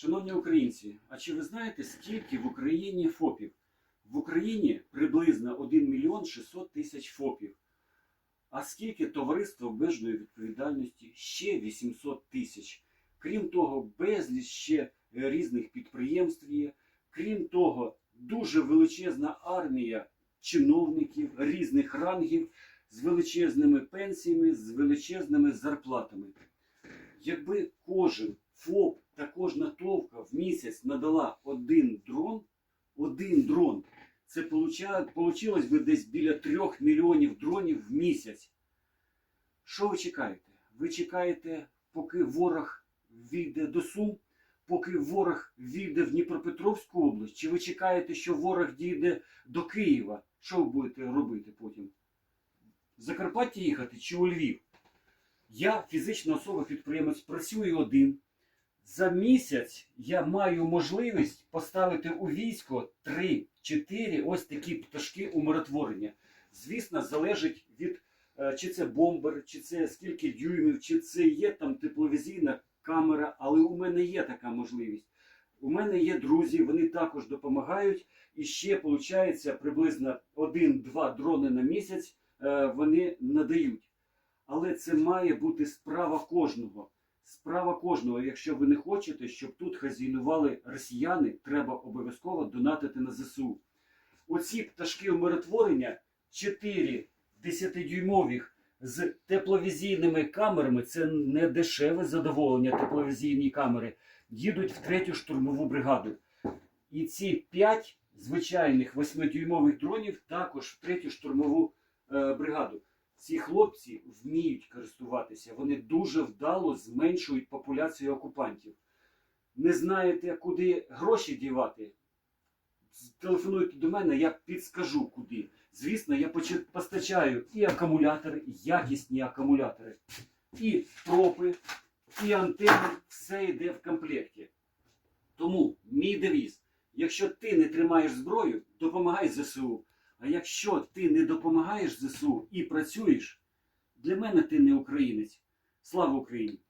Шановні українці, а чи ви знаєте, скільки в Україні ФОПів? В Україні приблизно 1 мільйон 600 тисяч ФОПів. А скільки товариство обмеженої відповідальності? Ще 800 тисяч. Крім того, безліч ще е, різних підприємств є. Крім того, дуже величезна армія чиновників різних рангів з величезними пенсіями, з величезними зарплатами. Якби кожен ФОП та кожна товка в місяць надала один дрон, один дрон, це вийшло би десь біля трьох мільйонів дронів в місяць. Що ви чекаєте? Ви чекаєте, поки ворог війде до Сум, поки ворог війде в Дніпропетровську область, чи ви чекаєте, що ворог дійде до Києва? Що ви будете робити потім? В Закарпаття їхати чи у Львів? Я фізична особа підприємець, працюю один. За місяць я маю можливість поставити у військо 3-4 ось такі пташки умиротворення. Звісно, залежить від е, чи це бомбер, чи це скільки дюймів, чи це є там тепловізійна камера, але у мене є така можливість. У мене є друзі, вони також допомагають. І ще виходить приблизно 1-2 дрони на місяць е, вони надають. Але це має бути справа кожного. Справа кожного. Якщо ви не хочете, щоб тут хазяйнували росіяни, треба обов'язково донатити на ЗСУ. Оці пташки умиротворення 4 10-дюймових з тепловізійними камерами це не дешеве задоволення тепловізійні камери. Їдуть в третю штурмову бригаду. І ці 5 звичайних 8-дюймових дронів також в третю штурмову е, бригаду. Ці хлопці вміють користуватися, вони дуже вдало зменшують популяцію окупантів. Не знаєте, куди гроші дівати? Телефонуйте до мене, я підскажу куди. Звісно, я постачаю і акумулятори, і якісні акумулятори, і тропи, і антени, все йде в комплекті. Тому мій девіз: якщо ти не тримаєш зброю, допомагай ЗСУ. А якщо ти не допомагаєш ЗСУ і працюєш, для мене ти не українець. Слава Україні!